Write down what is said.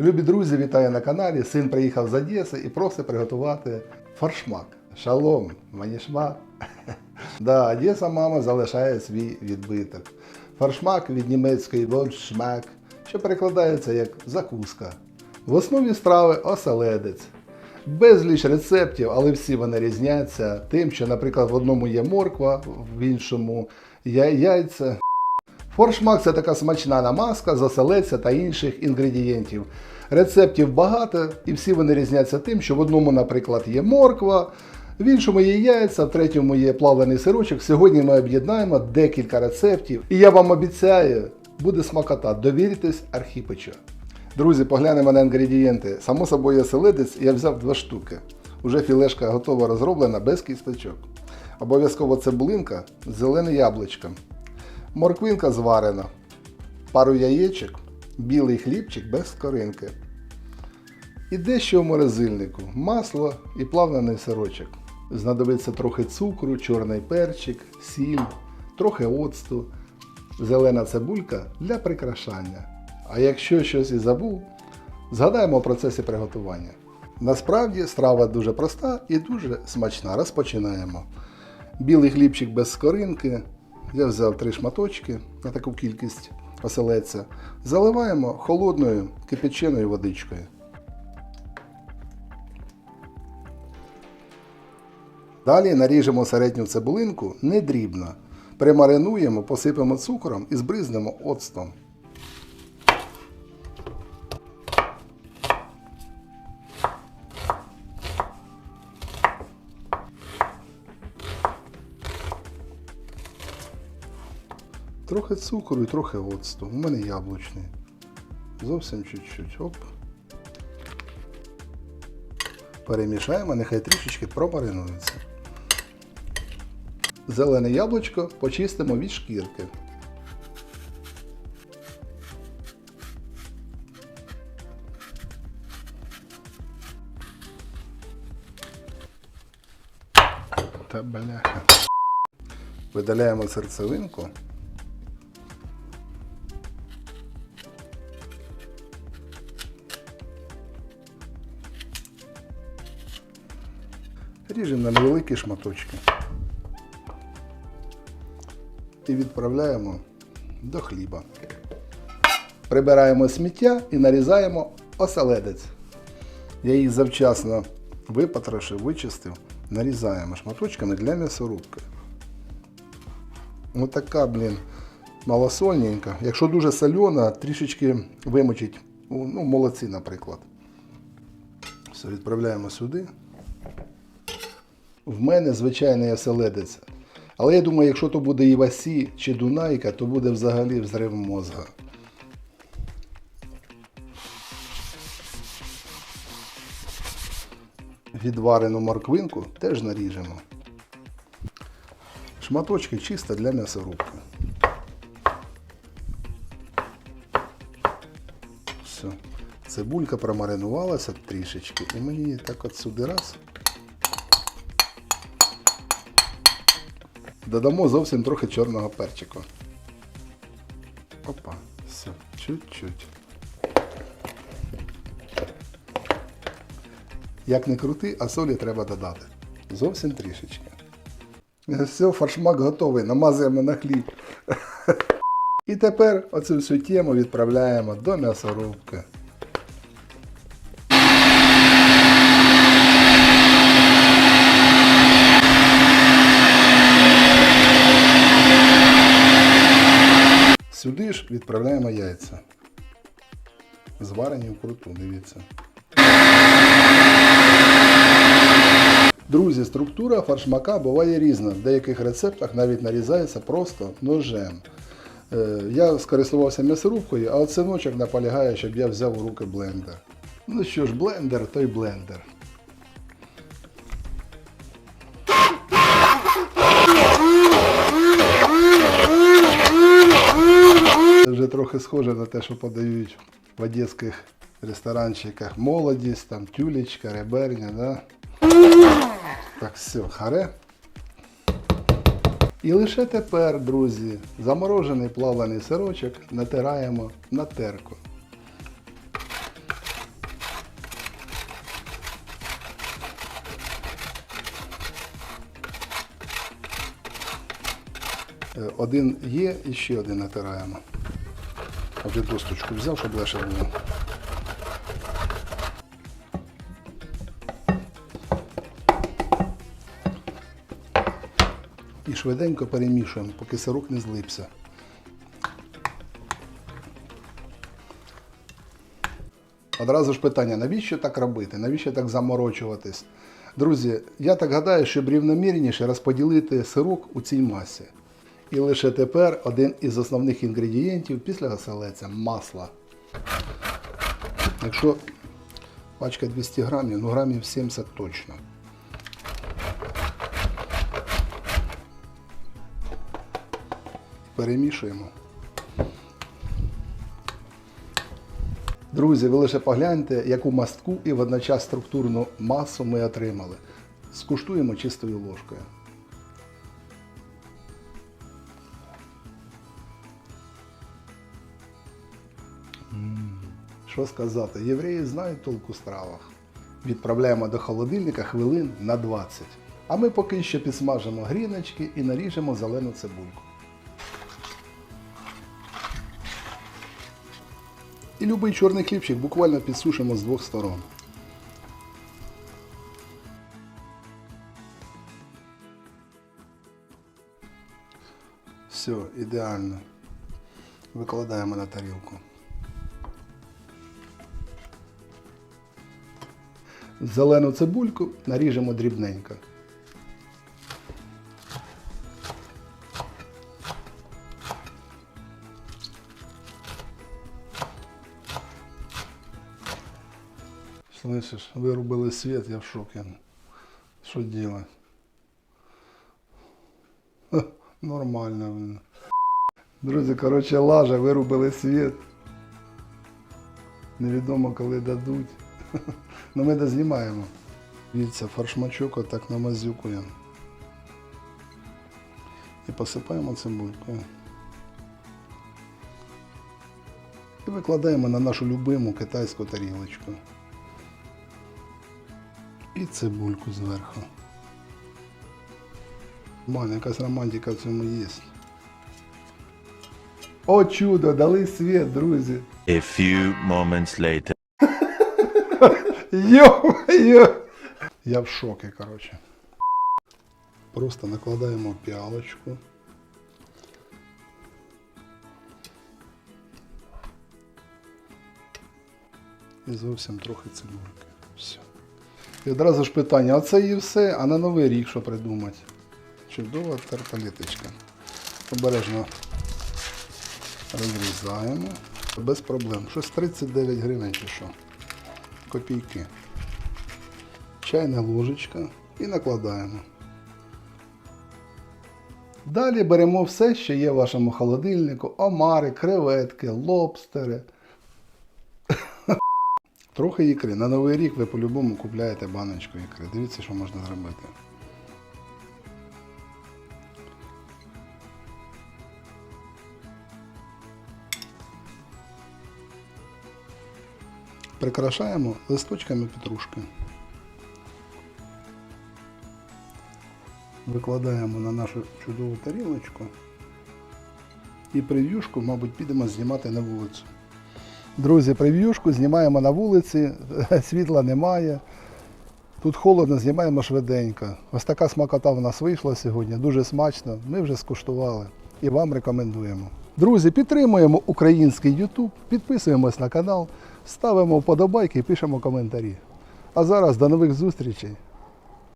Любі друзі, вітаю на каналі. Син приїхав з Одеси і просить приготувати фаршмак. Шалом, манішмак. Да, Одеса мама залишає свій відбиток. Фаршмак від німецької «Вольшмак», що перекладається як закуска. В основі страви оселедець. Безліч рецептів, але всі вони різняться тим, що, наприклад, в одному є морква, в іншому я- яйця. Форшмак це така смачна намазка з оселедця та інших інгредієнтів. Рецептів багато, і всі вони різняться тим, що в одному, наприклад, є морква, в іншому є яйця, в третьому є плавлений сирочок. Сьогодні ми об'єднаємо декілька рецептів, і я вам обіцяю, буде смакота. Довіртесь Архіпичу. Друзі, поглянемо на інгредієнти. Само собою оселедець я взяв два штуки. Уже філешка готова розроблена без кісточок. Обов'язково цибулинка з зеленим яблучком. Морквинка зварена, пару яєчок, білий хлібчик без скоринки. І дещо в морозильнику, масло і плавлений сирочок. Знадобиться трохи цукру, чорний перчик, сіль, трохи оцту, зелена цибулька для прикрашання. А якщо щось і забув, згадаємо у процесі приготування. Насправді страва дуже проста і дуже смачна. Розпочинаємо. Білий хлібчик без скоринки. Я взяв три шматочки на таку кількість оселедця. Заливаємо холодною кипяченою водичкою. Далі наріжемо середню цибулинку не дрібно. Примаринуємо, посипемо цукром і збризнемо оцтом. Трохи цукру і трохи оцту. У мене яблучний. Зовсім чуть-чуть. Оп. Перемішаємо, нехай трішечки промаринується. Зелене яблучко почистимо від шкірки. Та бляха. Видаляємо серцевинку. Ріжемо на невеликі шматочки. І відправляємо до хліба. Прибираємо сміття і нарізаємо оселедець. Я їх завчасно випотрошив, вичистив. Нарізаємо шматочками для м'ясорубки. Ось така, блін, малосольненька. Якщо дуже сольона, трішечки вимочить. Ну, молодці, наприклад. Все, відправляємо сюди. В мене звичайний оселедець. Але я думаю, якщо то буде Івасі чи Дунайка, то буде взагалі взрив мозга. Відварену морквинку теж наріжемо. Шматочки чисто для м'ясорубки. Все. Цибулька промаринувалася трішечки, і мені її так от сюди раз. Додамо зовсім трохи чорного перчику. Опа, все, чуть-чуть. Як не крути, а солі треба додати. Зовсім трішечки. Все, фаршмак готовий, намазуємо на хліб. І тепер оцю всю тему відправляємо до м'ясорубки. Сюди ж відправляємо яйця. Зварені вкруту, дивіться. Друзі, структура фаршмака буває різна. В деяких рецептах навіть нарізається просто ножем. Е, Я скористувався м'ясорубкою, а от наполягає, щоб я взяв у руки блендер. Ну що ж, блендер, той блендер. Дуже трохи схоже на те, що подають в одеських ресторанчиках молодість, там тюлечка, реберня. Да? Так, все, харе. І лише тепер, друзі, заморожений плаваний сирочок натираємо на терку. Е, один є і ще один натираємо. А вже досточку взяв, щоб легше було. І швиденько перемішуємо, поки сирок не злипся. Одразу ж питання, навіщо так робити? Навіщо так заморочуватись? Друзі, я так гадаю, щоб рівномірніше розподілити сирок у цій масі. І лише тепер один із основних інгредієнтів після оселеця масло. Якщо пачка 200 грамів, ну грамів 70 точно. Перемішуємо. Друзі, ви лише погляньте, яку мастку і водночас структурну масу ми отримали. Скуштуємо чистою ложкою. Що сказати, євреї знають толку стравах. Відправляємо до холодильника хвилин на 20. А ми поки що підсмажимо гріночки і наріжемо зелену цибульку. І любий чорний хлібчик буквально підсушимо з двох сторон. Все, ідеально. Викладаємо на тарілку. Зелену цибульку наріжемо дрібненько. Слышишь, вырубили свет, я в шоке. Что делать? Нормально. Друзі, коротше, лажа, вирубили світ. Невідомо коли дадуть. Ну ми дознімаємо. Дивіться, фаршмачок отак намазюкуємо. І посипаємо цибулькою. І викладаємо на нашу любиму китайську тарілочку. І цибульку зверху. Ман, якась романтика в цьому є. О, чудо, дали світ, друзі. A few moments later. Йо-йо! Я в шокі, коротше. Просто накладаємо піалочку. І зовсім трохи цибульки. Все. І одразу ж питання, а це і все, а на новий рік що придумати? Чудова тарталеточка. Обережно розрізаємо. Без проблем. Щось 39 гривень чи що. Копійки. Чайна ложечка і накладаємо. Далі беремо все, що є в вашому холодильнику: омари, креветки, лобстери. Трохи ікри. На Новий рік ви по-любому купляєте баночку ікри. Дивіться, що можна зробити. Прикрашаємо листочками петрушки. Викладаємо на нашу чудову тарілочку. І прев'юшку, мабуть, підемо знімати на вулицю. Друзі, прев'юшку знімаємо на вулиці, світла немає. Тут холодно, знімаємо швиденько. Ось така смакота в нас вийшла сьогодні, дуже смачно. Ми вже скуштували і вам рекомендуємо. Друзі, підтримуємо український YouTube, підписуємось на канал, ставимо вподобайки і пишемо коментарі. А зараз до нових зустрічей.